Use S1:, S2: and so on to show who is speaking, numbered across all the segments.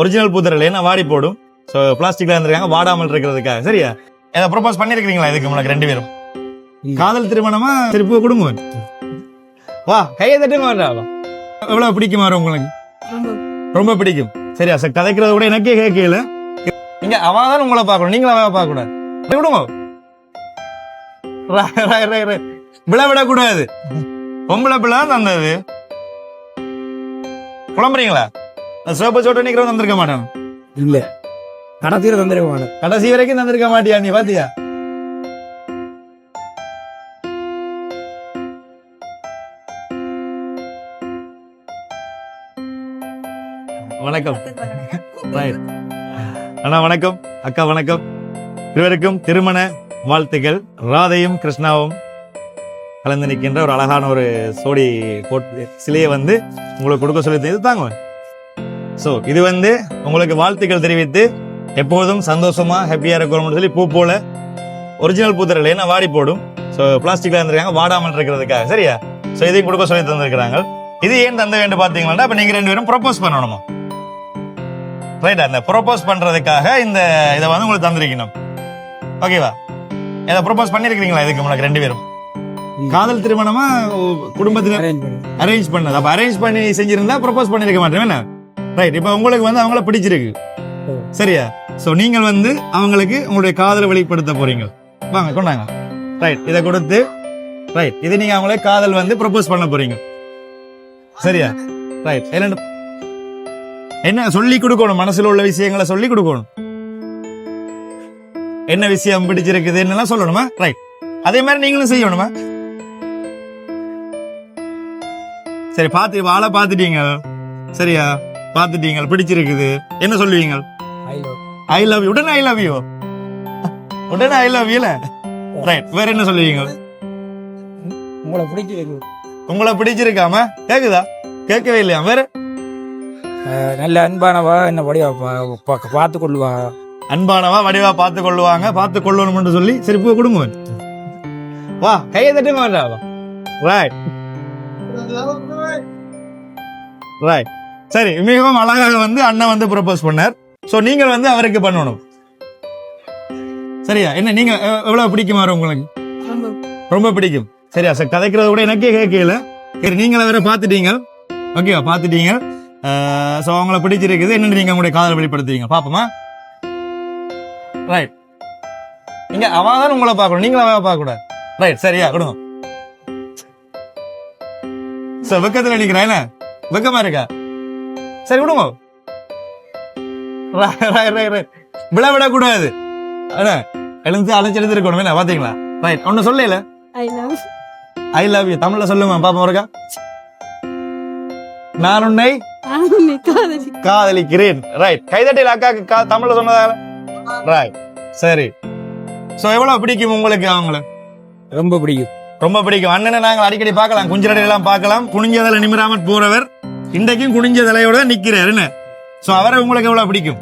S1: Original பூத்தரல் ஏன்னா வாடி போடும்? ஸோ பிளாஸ்டிக்ல இருந்திருக்காங்க வாடாமல் இருக்கிறதுக்காக. சரியா? ஏதாவது ப்ரொபோஸ் பண்ணிருக்கீங்களா இதுக்கு உங்களுக்கு ரெண்டு பேரும்? காதல் திருமணமா? சரி பூ கொடுங்க. வா கையை தட்டுங்க வேண்டாம். எவ்வளவு பிடிக்குமா வரும் உங்களுக்கு? ரொம்ப. பிடிக்கும். சரியா சார் கதைக்கிறத கூட எனக்கே கேட்கல. நீங்க அவன் தான் உங்களை பார்க்கணும் நீங்களும் அவ பார்க்க கூடாது விடுங்க. விழ விடக்கூடாது. பொம்பளை பிள்ளை தான் தந்தது. புலம்புறீங்களா சோப்பு சோட்டு நிக்கிறவங்க தந்திருக்க மாட்டான்.
S2: இல்ல. கடைசியில தந்துருவாங்க
S1: கடைசி வரைக்கும் தந்திருக்க மாட்டியா நீ பாத்தியா? வணக்கம். அண்ணா வணக்கம். அக்கா வணக்கம். இருவருக்கும் திருமண வாழ்த்துக்கள். ராதையும் கிருஷ்ணாவும் கலந்து நிற்கின்ற ஒரு அழகான ஒரு சோடி போட்டு சிலையை வந்து உங்களுக்கு கொடுக்க சொல்லி இது தாங்க. ஸோ இது வந்து உங்களுக்கு வாழ்த்துக்கள் தெரிவித்து எப்போதும் சந்தோஷமா ஹாப்பியா இருக்கணும்னு சொல்லி பூ போல ஒரிஜினல் பூத்தரல் ஏன்னா வாடி போடும்? ஸோ பிளாஸ்டிக்ல இருந்திருக்காங்க வாடாமல் இருக்கிறதுக்காக. சரியா? ஸோ இதையும் கொடுக்க சொல்லி தந்திருக்கிறாங்க. இது ஏன் தந்த வேண்டும் பார்த்தீங்கன்னா இப்போ நீங்க ரெண்டு பேரும் ப்ரொபோஸ் பண்ணணுமா? ரைட் அந்த ப்ரொபோஸ் பண்றதுக்காக இந்த இதை வந்து உங்களுக்கு தந்திருக்கணும். ஓகேவா இதை ப்ரொபோஸ் பண்ணிருக்கீங்களா இதுக்கு உங்களுக்கு ரெண்டு பேரும்? காதல் திருமணமா குடும்பத்தினர்
S2: அரேஞ்ச் பண்ணி.
S1: அரேஞ்ச் பண்ணது. அப்ப அரேஞ்ச் பண்ணி செஞ்சிருந்தா ப்ரொபோஸ் பண்ணிருக்க மாட்டேன் என்ன? ரைட் இப்போ உங்களுக்கு வந்து அவங்கள பிடிச்சிருக்கு. சரியா? சோ நீங்கள் வந்து அவங்களுக்கு உங்களுடைய காதலை வெளிப்படுத்த போறீங்க. வாங்க கொண்டாங்க. ரைட் இதை கொடுத்து ரைட் இது நீங்க அவங்களே காதல் வந்து ப்ரொபோஸ் பண்ண போறீங்க. சரியா? ரைட் என்ன என்ன சொல்லி கொடுக்கணும்? மனசுல உள்ள விஷயங்களை சொல்லி கொடுக்கணும். என்ன விஷயம் பிடிச்சிருக்குது என்னெல்லாம் சொல்லணுமா? ரைட் அதே மாதிரி நீங்களும் செய்யணுமா? சரி பார்த்து வாழை பார்த்துட்டீங்க. சரியா? பார்த்துட்டீங்க பிடிச்சிருக்குது. என்ன சொல்லுவீங்க?
S2: ஐ லவ்
S1: யூ உடனே ஐ லவ் யூ உடனே ஐ லவ் யூல ரைட் வேற என்ன சொல்லுவீங்க?
S2: உங்களை பிடிச்சிருக்கு.
S1: உங்களை பிடிச்சிருக்காம? கேக்குதா? கேட்கவே இல்லையா? வேற?
S2: நல்ல அன்பானவா? என்ன வடிவா பார்த்து கொள்ளுவா?
S1: அன்பானவா வடிவா பார்த்து கொள்ளுவாங்க. பார்த்து கொள்ளணும்னு சொல்லி சரி பூ கொடுங்க. வா கையை தட்டுங்க வேண்டாம். ரைட் ரைட் சரி மிகவும் அழகாக வந்து அண்ணன் வந்து ப்ரொபோஸ் பண்ணார். சோ நீங்கள் வந்து அவருக்கு பண்ணணும். சரியா? என்ன நீங்க எவ்வளவு பிடிக்குமா உங்களுக்கு? ரொம்ப. பிடிக்கும். சரியா? சார் கதைக்கிறத கூட எனக்கே கேட்கல. சரி நீங்கள வேற பார்த்துட்டீங்க. ஓகேவா பார்த்துட்டீங்க. ஸோ அவங்கள பிடிச்சிருக்குது. என்னென்னு நீங்க உங்களுடைய காதலை வெளிப்படுத்துவீங்க பாப்போமா ரைட் நீங்க அவன் தான் உங்களை பார்க்கணும். நீங்களும் அவ பார்க்க கூடாது ரைட் சரியா? கொடுங்க சார் வெக்கத்துல நிக்கிறேன் என்ன? வெக்கமா இருக்கா? சரி விடுங்க. விழ விடக்கூடாது அண்ணா எழுந்து அழைச்சு எழுந்திருக்கணும். என்ன பாத்தீங்களா? ரைட் ஒன்னு சொல்லல.
S3: I love
S1: I love you தமிழ்ல சொல்லுமா பாப்போம் இருக்கா நான் உன்னை காதலிக்கிறேன். ரைட் கைதட்டில் அக்காக்கு கா- தமிழ்ல சொன்னதால? ரைட் சரி. சோ எவ்வளவு பிடிக்கும் உங்களுக்கு அவங்கள?
S2: ரொம்ப பிடிக்கும்.
S1: ரொம்ப பிடிக்கும். அண்ணனை நாங்கள் அடிக்கடி பார்க்கலாம். குஞ்சரடை எல்லாம் பார்க்கலாம். குனிஞ்சதலை நிமிராமற் போறவர். இன்றைக்கும் குனிஞ்ச தலையோட தான் நிக்கிறார் என்ன? சோ அவரை உங்களுக்கு எவ்வளவு பிடிக்கும்?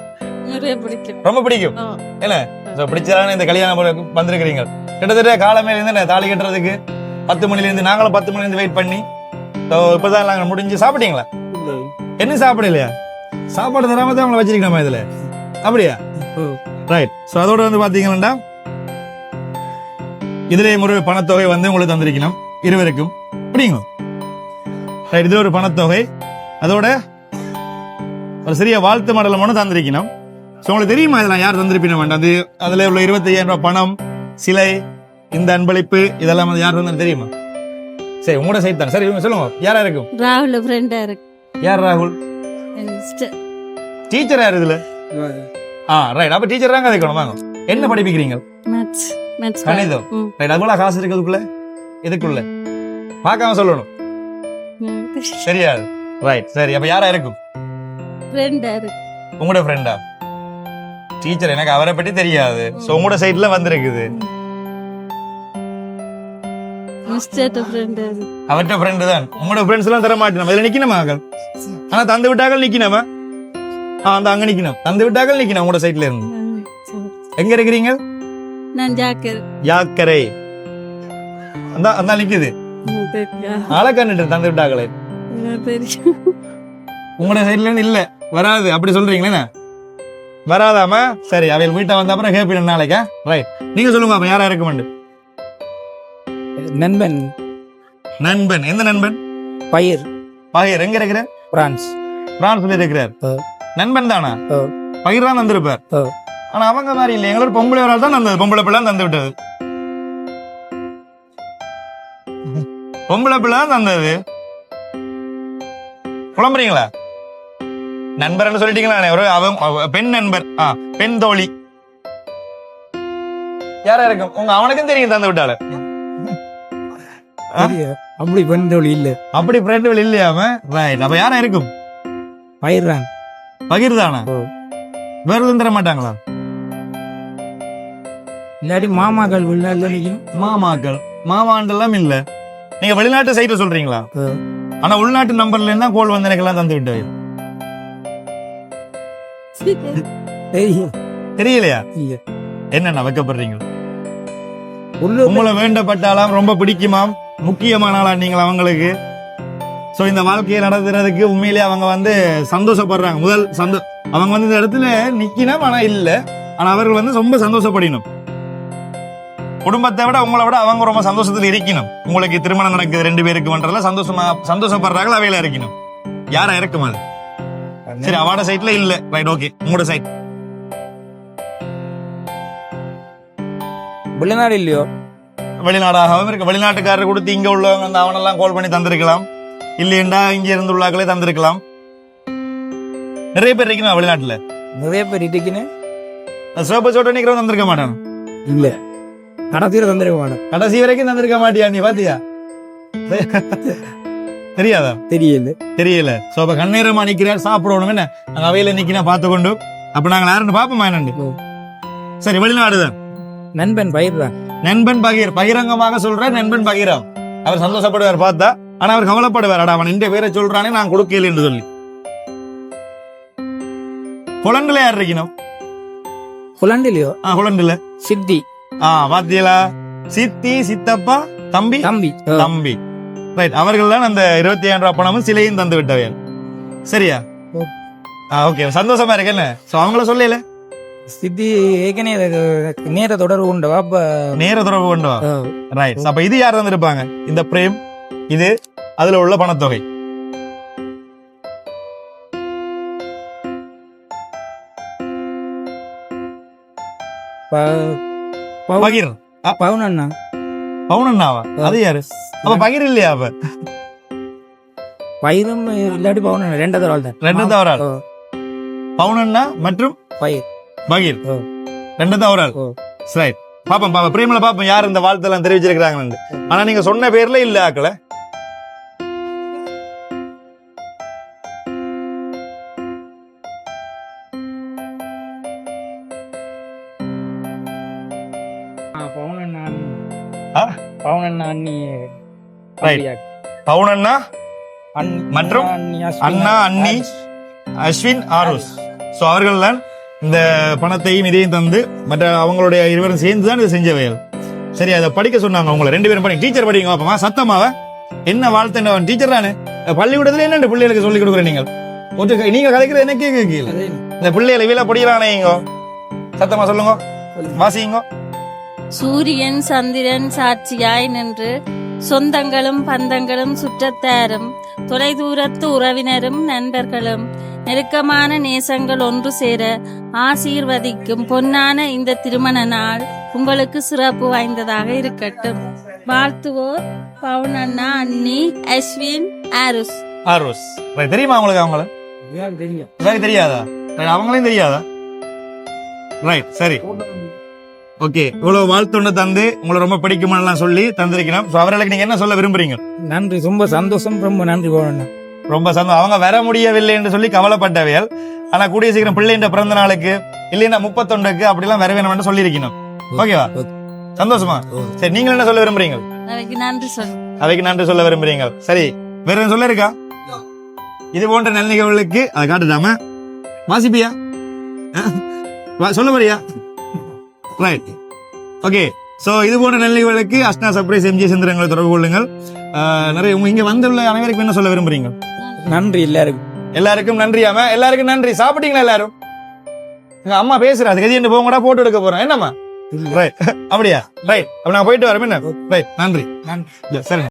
S3: நிறைய பிடிக்கும்.
S1: ரொம்ப பிடிக்கும். என்ன? சோ பிடிச்சதான இந்த கல்யாணம் வந்திருக்கிறீங்க. கிட்டத்தட்ட காலமே இருந்து என்ன தாலி கட்டுறதுக்கு பத்து மணில இருந்து நாங்களும் பத்து மணில இருந்து வெயிட் பண்ணி So, இப்பதான் நாங்க முடிஞ்சு சாப்பிட்டீங்களா? என்ன சாப்பிடலையா? சாப்பாடு தராம தான் அவங்கள வச்சிருக்கணுமா இதுல? அப்படியா? ரைட் சோ அதோட வந்து பாத்தீங்கன்னா இதுல ஒரு பணத்தொகை வந்து உங்களுக்கு தந்திருக்கணும் இருவருக்கும். அப்படிங்க ரைட் இது ஒரு பணத்தொகை. அதோட ஒரு சிறிய வாழ்த்து மடலம் ஒன்று தந்திருக்கணும். ஸோ உங்களுக்கு தெரியுமா இதெல்லாம் யார் தந்திருப்பின வேண்டாம்? அது அதுல உள்ள இருபத்தையாயிரம் ரூபாய் பணம் சிலை இந்த அன்பளிப்பு இதெல்லாம் வந்து யார் தந்தது தெரியுமா? சரி உங்களோட சைட் தான். சரி இவங்க சொல்லுங்க. யாரா இருக்கும்?
S3: ராகுல ஃப்ரெண்டா இருக்கு.
S1: யார் ராகுல்? டீச்சர் யார் இதுல? ஆ ரைட் அப்ப டீச்சர் தாங்க அதுக்கணும் வாங்க. என்ன படிப்பிக்கிறீங்க?
S3: மேத்ஸ் மேத்ஸ்
S1: கணிதம். ரைட் அதுக்குள்ள காசு இருக்கிறதுக்குள்ள? இதுக்குள்ள? பார்க்காம சொல்லணும். தெரியாது ரைட் சரி அப்ப யாரா இருக்கும்?
S3: ஃப்ரெண்டா இருக்கு
S1: உங்களோட ஃப்ரெண்டா டீச்சர் எனக்கு அவரை பற்றி தெரியாது. சோ உங்களோட சைட்ல வந்திருக்குது.
S3: மிஸ்டேட் ஃப்ரெண்டா
S1: தான். உங்களோட ஃப்ரெண்ட்ஸ் எல்லாம் தர மாட்டேன். இதுல நிக்கணுமா ஆனா தந்து விட்டாக்கள் நிக்கணுமா? ஆ அந்த அங்க நிக்கணும். தந்து விட்டாக்கள் நிக்கணும் உங்களோட சைட்ல இருந்து. எங்க இருக்கிறீங்க?
S3: நான் ஜாக்கர்
S1: யாக்கரை. அந்த அந்த நிக்குது. ஆளை கண்டுட்டு தந்து விட்டாக்களே. உங்களோட சைட்ல இருந்து இல்ல. வராது. அப்படி சொல்றீங்களே வராதாம சரி அவையில் வீட்டை வந்த அப்புறம் கேட்பீங்க நாளைக்கா? ரைட் நீங்க சொல்லுங்க அப்ப யாரா இருக்க வேண்டும்
S2: நண்பன்.
S1: நண்பன். எந்த நண்பன்?
S2: பயிர்.
S1: பகிர் எங்க இருக்கிறார்?
S2: பிரான்ஸ்.
S1: பிரான்ஸ்ல இருக்கிறார். நண்பன் தானா?
S2: ஆ.
S1: பகிர் தான் தந்திருப்பார். ஆனா அவங்க மாதிரி இல்லை. எங்களோட பொம்பளை ஒரு தான் தந்தது. பொம்பளை பிள்ளை தந்து விட்டது. பொம்பளை பிள்ளை தந்தது. புலம்புறீங்களா நண்பர்னு சொல்லிட்டீங்களா ஒரு அவன் அவ- பெண் நண்பர். ஆ பெண் தோழி. யாரா இருக்கும் உங்க அவனுக்கும் தெரியும் தந்து விட்டாளு?
S2: அப்படி பெண்தோழி இல்ல.
S1: அப்படி ஃப்ரெண்டுகள் இல்லையாம ரைட் அப்ப யாரா இருக்கும்?
S2: பயிர் தான்
S1: பகிர் தானா
S2: ஓ.
S1: வேற எதுவும் தர மாட்டாங்களா?
S2: இல்லாட்டி மாமாக்கள் உள்ள
S1: மாமாக்கள். மாமாண்டெல்லாம் இல்ல. நீங்க வெளிநாட்டு சைட்டு சொல்றீங்களா. ஆனா உள்நாட்டு நம்பர்ல இருந்தா கோல் வந்து எனக்கு எல்லாம் தந்து விட்டது. தெரியலையா. என்னண்ணா வைக்கப்படுறீங்க? உங்களை வேண்டப்பட்டாலாம் ரொம்ப பிடிக்குமாம் முக்கியமான ஆளா நீங்கள் அவங்களுக்கு? சோ இந்த வாழ்க்கையை நடத்துறதுக்கு உண்மையிலேயே அவங்க வந்து சந்தோஷப்படுறாங்க. முதல் சந்தோ அவங்க வந்து இந்த இடத்துல நிக்கணும் ஆனா இல்ல. ஆனா அவர்கள் வந்து ரொம்ப சந்தோஷப்படணும். குடும்பத்தை விட உங்களை விட அவங்க ரொம்ப சந்தோஷத்துல இருக்கணும். உங்களுக்கு திருமணம் நடக்குது ரெண்டு பேருக்கு பண்றதுல சந்தோஷமா சந்தோஷப்படுறாங்களா அவையில இருக்கணும். யாரா இருக்கும் சரி அவாட சைட்ல இல்ல. ரைட் ஓகே உங்களோட சைட்
S2: வெளிநாடு இல்லையோ?
S1: வெளிநாடாகவும் இருக்கு. வெளிநாட்டுக்காரர் கொடுத்து இங்க உள்ளவங்க வந்து அவனெல்லாம் கால் பண்ணி தந்திருக்கலாம். இல்லையண்டா இங்க இருந்து உள்ளாக்களே தந்திருக்கலாம். நிறைய பேர் இருக்கணும் வெளிநாட்டுல?
S2: நிறைய பேர் இருக்குன்னு
S1: சோப்ப சோட்ட நிக்கிறவன் தந்திருக்க மாட்டான்.
S2: இல்ல. கடைசியில் தந்துருக்க மாட்டேன்.
S1: கடைசி வரைக்கும் தந்திருக்க மாட்டியா நீ பாத்தியா? தெரியாதா?
S2: தெரியல.
S1: தெரியல. சோ அப்ப கண்ணீரமா நிக்கிறார் சாப்பிடணும் என்ன? நாங்க அவையில நிக்கினா பார்த்து கொண்டு அப்ப நாங்க யாருன்னு பாப்போமா என்னண்டு. சரி வெளிநாடுதான்
S2: நண்பன் பயிர் தான்.
S1: நண்பன் பகீர் பகிரங்கமாக சொல்ற நண்பன் பகீரம். அவர் சந்தோஷப்படுவார் பார்த்தா. ஆனா அவர் கவலைப்படுவார் அடா அவன் இந்த பேரை சொல்றானே நான் கொடுக்கல என்று சொல்லி. குழந்தைல யார் இருக்கணும்?
S2: இல்லையோ?
S1: ஆ குழந்தைல
S2: சித்தி.
S1: ஆ பாத்தியலா சித்தி சித்தப்பா தம்பி?
S2: தம்பி.
S1: தம்பி. ரைட் அவர்கள் தான் அந்த இருபத்தி ஏழு ரூபாய் பணமும் சிலையும் தந்து விட்டவையல் சரியா? ஓகே சந்தோஷமா இருக்கு என்ன? சோ அவங்கள சொல்லல?
S2: சித்தி ஏற்கனவே எனக்கு நேர தொடர்பு உண்டு அப்ப
S1: நேர தொடர்பு கொண்டு வா
S2: ஓ.
S1: ரைட் அப்ப இது யார் தந்திருப்பாங்க? இந்த பிரேம் இது அதுல உள்ள பணத்தொகை.
S2: பவு-
S1: பகிர்.
S2: பவுன் அண்ணா
S1: பவுனண்ணாவா? அது யாரு? அப்ப பகிர் இல்லையா அப்ப?
S2: பயிரும் இல்லாட்டி பவுன் அண்ணா ரெண்டாவது ஆள் தான்.
S1: ரெண்டாவது ஒரு ஆள்.
S2: ஓ.
S1: பவுனண்ணா மற்றும்
S2: பயிர்
S1: பகிர். ரெண்டாவது ஒரு ஆள். ரைட் பாப்போம் பாப்போம். பிரேமில பாப்போம். யார் இந்த வாழ்த்தெல்லாம் தெரிவிச்சிருக்கிறாங்கன்னு. ஆனா நீங்க சொன்ன பேர்ல இல்ல ஆக்கல பவுனண்ணா
S2: அண்ணி-
S1: மற்றும்
S2: அண்ணி
S1: அண்ணா. அஸ்வின் ஆரோஸ். சோ அவர்கள் தான் இந்த பணத்தையும் இதையும் தந்து மற்ற அவங்களுடைய இருவரும் சேர்ந்து தான் இதை செஞ்சவைகள். சரி அதை படிக்க சொன்னாங்க உங்களை ரெண்டு பேரும் படிங்க. டீச்சர் படிங்க பாப்பமா சத்தமாவ? என்ன வாழ்த்து டீச்சர் தானே? பள்ளிக்கூடத்துல என்ன பிள்ளைகளுக்கு சொல்லி கொடுக்குற நீங்கள்? ஒரு நீங்க கதைக்கிறது என்ன கேட்க. இந்த பிள்ளைகளை வீல படிக்கிறானே சத்தமா சொல்லுங்க. வாசிங்க.
S3: சூரியன் சந்திரன் சாட்சியாய் நின்று சொந்தங்களும் பந்தங்களும் சுற்றத்தாரும் தொலைதூரத்து உறவினரும் நண்பர்களும் நெருக்கமான நேசங்கள் ஒன்று சேர ஆசீர்வதிக்கும் பொன்னான இந்த திருமண நாள் உங்களுக்கு சிறப்பு வாய்ந்ததாக இருக்கட்டும். வாழ்த்துவோர் பவுன் அண்ணா அண்ணி அஸ்வின் ஆருஸ்
S1: ஆரோஸ் தெரியுமா உங்களுக்கு அவங்கள?
S2: தெரியும்.
S1: தெரியாதா? அவங்களையும் தெரியாதா? ரைட் சரி. ஓகே இவ்வளவு வாழ்த்துண்டு தந்து உங்களை ரொம்ப பிடிக்குமெல்லாம் சொல்லி தந்திருக்கிறோம் So, அவர்களுக்கு நீங்க என்ன சொல்ல விரும்புறீங்க?
S2: நன்றி ரொம்ப சந்தோஷம் ரொம்ப நன்றி போகணும்
S1: ரொம்ப சந்தோஷம். அவங்க வர முடியவில்லை என்று சொல்லி கவலைப்பட்டவையல் ஆனா கூடிய சீக்கிரம் பிள்ளைன்ற பிறந்த நாளுக்கு இல்லைன்னா முப்பத்தொண்டுக்கு அப்படிலாம் வர வேணும் சொல்லியிருக்கணும். ஓகேவா? சந்தோஷமா? சரி நீங்க என்ன சொல்ல விரும்புறீங்க?
S3: அவைக்கு நன்றி சொல்லு.
S1: அவைக்கு நன்றி சொல்ல விரும்புறீங்க. சரி வேற சொல்ல இருக்கா? இது போன்ற நல்ல நிகழ்வுகளுக்கு அதை காட்டுதாம? வாசிப்பியா? சொல்ல போறியா ரைட் ஓகே சோ இது போன்ற நல்ல நிகழ்வுகளுக்கு அஷ்னா சர்ப்ரைஸ் எம்ஜி செந்திரங்களை தொடர்பு கொள்ளுங்கள். நிறைய இங்க வந்துள்ள அனைவருக்கும் என்ன சொல்ல விரும்புறீங்க?
S2: நன்றி எல்லாருக்கும்.
S1: எல்லாருக்கும் நன்றியாம எல்லாருக்கும் நன்றி. சாப்பிட்டீங்களா எல்லாரும்? எங்க அம்மா பேசுறா. அது கதி போங்கடா போட்டோ எடுக்க போறோம் என்னம்மா? ரைட் அப்படியா? ரைட் அப்ப நான் போயிட்டு வரேன். என்ன? ரைட் நன்றி.
S2: நன்றி
S1: சரிங்க